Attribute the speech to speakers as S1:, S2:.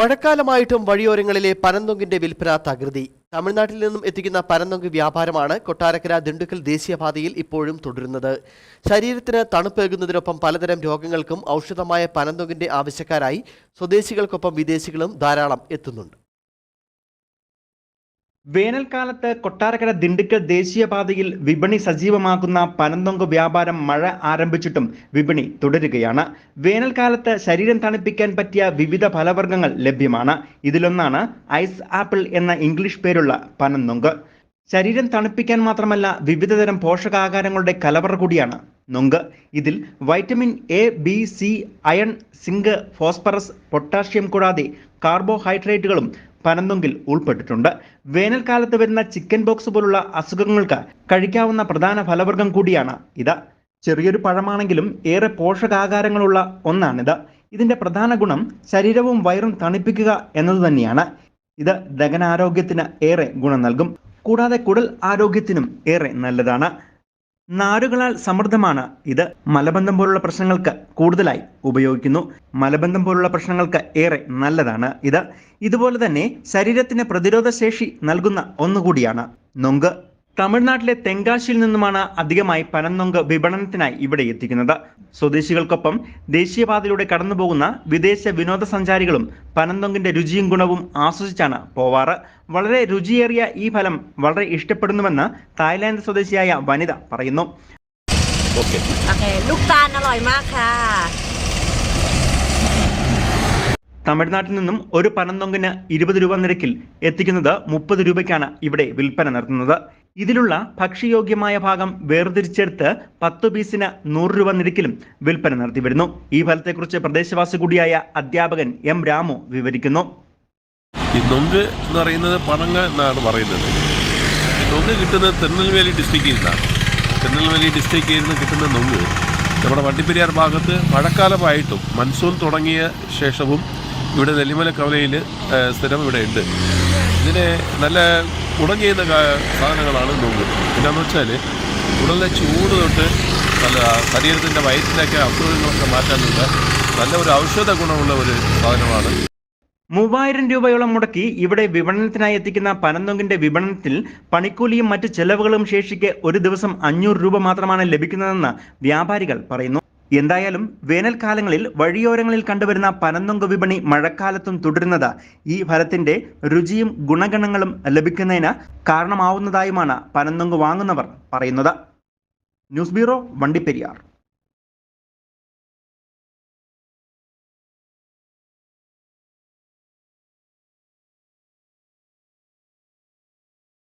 S1: മഴക്കാലമായിട്ടും വഴിയോരങ്ങളിലെ പനന്തൊങ്കിന്റെ വിൽപ്പന തകൃതി. തമിഴ്നാട്ടിൽ നിന്നും എത്തിക്കുന്ന പനന്തൊങ്ക് വ്യാപാരമാണ് കൊട്ടാരക്കര ദിണ്ടുക്കൽ ദേശീയപാതയിൽ ഇപ്പോഴും തുടരുന്നത്. ശരീരത്തിന് തണുപ്പേകുന്നതിനൊപ്പം പലതരം രോഗങ്ങൾക്കും ഔഷധമായ പനന്തൊങ്കിന്റെ ആവശ്യക്കാരായി സ്വദേശികൾക്കൊപ്പം വിദേശികളും ധാരാളം എത്തുന്നുണ്ട്.
S2: വേനൽക്കാലത്ത് കൊട്ടാരക്കര ദിണ്ടുക്കൽ ദേശീയപാതയിൽ വിപണി സജീവമാക്കുന്ന പനന്തൊങ്ക് വ്യാപാരം മഴ ആരംഭിച്ചിട്ടും വിപണി തുടരുകയാണ്. വേനൽക്കാലത്ത് ശരീരം തണുപ്പിക്കാൻ പറ്റിയ വിവിധ ഫലവർഗങ്ങൾ ലഭ്യമാണ്. ഇതിലൊന്നാണ് ഐസ് ആപ്പിൾ എന്ന ഇംഗ്ലീഷ് പേരുള്ള പനന്തൊങ്ക്. ശരീരം തണുപ്പിക്കാൻ മാത്രമല്ല വിവിധതരം പോഷകാഹാരങ്ങളുടെ കലവറ കൂടിയാണ് നൊങ്ക്. ഇതിൽ vitamin A B C iron zinc phosphorus potassium കൂടാതെ കാർബോഹൈഡ്രേറ്റുകളും പനന്തൊങ്കിൽ ഉൾപ്പെട്ടിട്ടുണ്ട്. വേനൽക്കാലത്ത് വരുന്ന ചിക്കൻ ബോക്സ് പോലുള്ള അസുഖങ്ങൾക്ക് കഴിക്കാവുന്ന പ്രധാന ഫലവർഗം കൂടിയാണ് ഇത്. ചെറിയൊരു പഴമാണെങ്കിലും ഏറെ പോഷകാഹാരങ്ങളുള്ള ഒന്നാണിത്. ഇതിന്റെ പ്രധാന ഗുണം ശരീരവും വയറും തണുപ്പിക്കുക എന്നത് തന്നെയാണ്. ഇത് ദഹനാരോഗ്യത്തിന് ഏറെ ഗുണം നൽകും. കൂടാതെ കുടൽ ആരോഗ്യത്തിനും ഏറെ നല്ലതാണ്. നാരുകളാൽ സമൃദ്ധമാണ് ഇത്. മലബന്ധം പോലുള്ള പ്രശ്നങ്ങൾക്ക് കൂടുതലായി ഉപയോഗിക്കുന്നു. മലബന്ധം പോലുള്ള പ്രശ്നങ്ങൾക്ക് ഏറെ നല്ലതാണ് ഇത്. ഇതുപോലെ തന്നെ ശരീരത്തിന് പ്രതിരോധ ശേഷി നൽകുന്ന ഒന്നുകൂടിയാണ്. നൊങ്ക്. തമിഴ്നാട്ടിലെ തെങ്കാശിയിൽ നിന്നുമാണ് അധികമായി പനന്നൊങ്ക് വിപണനത്തിനായി ഇവിടെ എത്തിക്കുന്നത്. സ്വദേശികൾക്കൊപ്പം ദേശീയപാതയിലൂടെ കടന്നുപോകുന്ന വിദേശ വിനോദസഞ്ചാരികളും പനന്തൊങ്കിന്റെ രുചിയും ഗുണവും ആസ്വദിച്ചാണ് പോവാറ്. വളരെ രുചിയേറിയ ഈ ഫലം വളരെ ഇഷ്ടപ്പെടുന്നുവെന്ന് തായ്ലാന്റ് സ്വദേശിയായ വനിത പറയുന്നു. തമിഴ്നാട്ടിൽ നിന്നും ഒരു പനന്തൊങ്കിന് ഇരുപത് രൂപ നിരക്കിൽ എത്തിക്കുന്നത് മുപ്പത് രൂപയ്ക്കാണ് ഇവിടെ വിൽപ്പന നടത്തുന്നത്. ഇതിലുള്ള ഭക്ഷ്യയോഗ്യമായ ഭാഗം വേർതിരിച്ചെടുത്ത് പത്ത് പീസിന് നൂറ് രൂപ നിരക്കിലും വിൽപ്പന നടത്തിവരുന്നു. ഈ ഫലത്തെക്കുറിച്ച് പ്രദേശവാസി കൂടിയായ അധ്യാപകൻ എം രാമു വിവരിക്കുന്നു.
S3: ഈ എന്ന് പറയുന്നത് പണങ്ങ എന്നാണ് പറയുന്നത്. നൊങ്ക് കിട്ടുന്നത് തിരുനെൽവേലി ഡിസ്ട്രിക്റ്റിൽ നിന്നാണ്. തിരുനെൽവേലി ഡിസ്ട്രിക്റ്റിൽ നിന്ന് കിട്ടുന്ന നൊങ്ക് നമ്മുടെ വണ്ടിപ്പെരിയാർ ഭാഗത്ത് മഴക്കാലമായിട്ടും മൺസൂൺ തുടങ്ങിയ ശേഷവും ഇവിടെ നെല്ലിമല കവലയിൽ സ്ഥിരം ഇവിടെ ഉണ്ട്. ഇതിനെ നല്ല ഗുണം ചെയ്യുന്ന സാധനങ്ങളാണ് നൊങ്ക് പിന്നെന്ന് വെച്ചാൽ ഉടലിലെ ചൂട് തൊട്ട് നല്ല ശരീരത്തിന്റെ വയറ്റിലൊക്കെ അസുഖങ്ങളൊക്കെ മാറ്റാനുള്ള നല്ല ഒരു ഔഷധ ഗുണമുള്ള ഒരു സാധനമാണ്.
S2: മൂവായിരം രൂപയോളം മുടക്കി ഇവിടെ വിപണനത്തിനായി എത്തിക്കുന്ന പനന്തൊങ്കിന്റെ വിപണനത്തിൽ പണിക്കൂലിയും മറ്റ് ചെലവുകളും ശേഷിക്ക് ഒരു ദിവസം അഞ്ഞൂറ് രൂപ മാത്രമാണ് ലഭിക്കുന്നതെന്ന് വ്യാപാരികൾ പറയുന്നു. എന്തായാലും വേനൽക്കാലങ്ങളിൽ വഴിയോരങ്ങളിൽ കണ്ടുവരുന്ന പനന്തൊങ്ക് വിപണി മഴക്കാലത്തും തുടരുന്നത് ഈ ഫലത്തിന്റെ രുചിയും ഗുണഗണങ്ങളും ലഭിക്കുന്നതിന് കാരണമാവുന്നതായുമാണ് പനന്തൊങ്ക് വാങ്ങുന്നവർ പറയുന്നത്. News bureau Vandiperiyar.